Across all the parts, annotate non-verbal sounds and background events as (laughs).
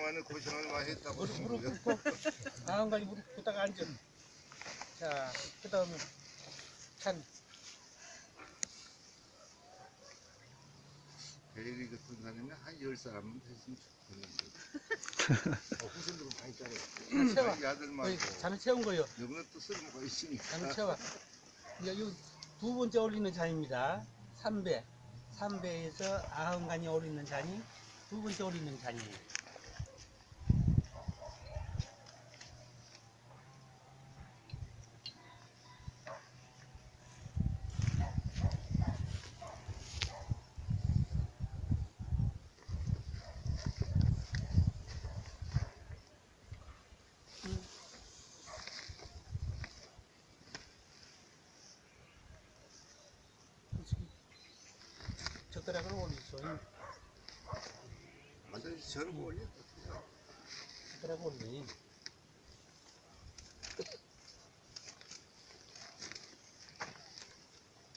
그동안에 고생을 많이 했다고 무릎. 꿇고 다음까지 무릎 꿇다가 앉아. 자, 그 다음에 찬. 베리 같은 사람이 한열 사람은 됐으면 좋겠는데. (laughs) 어, 후손들은 많이 따라요. 채워. 아들 말고. 잔을 채운 거요. 너무나 또 쓸모가 있으니까. 잔을 채워. 이제 이두 번째 올리는 잔입니다. 3배. 3배에서 아흔간이 올리는 잔이 두 번째 올리는 잔이에요. 젓가락을 올리죠. 완전히 저러고 올려. 젓가락 올리.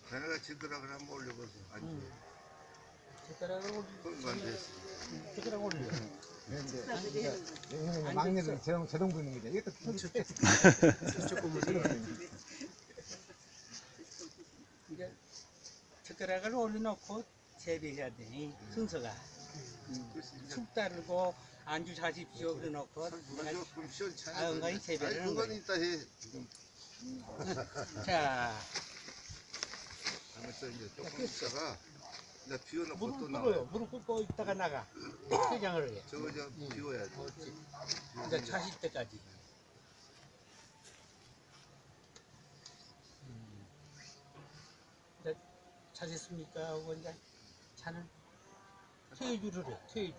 자네가 지드락을 한번 올려보세요. 아니, 응. 젓가락을 그건 안. 됐어. 젓가락 올려. 형님 막내들 제동 제동 부는 거죠. 이것도 (laughs) 이제 젓가락을 올려놓고 재배해야 돼. 순서가. 이제 쑥 따르고 안주 사십시오 그래 놓고 그건 조금 시원찮아. 아, 은근히 재배를 하는 이따 해. 지금 (laughs) 자 하면서 이제 조금 있다가 이제 비워놓고 또 무릎. 꿇어요. 무릎 꿇고 있다가 나가. 퇴장을 해. 저거 저 응. 비워야 돼. 이제 차실 때까지. 음. 이제 차셨습니까? 하고 이제 차는 퇴주를 해. 퇴주.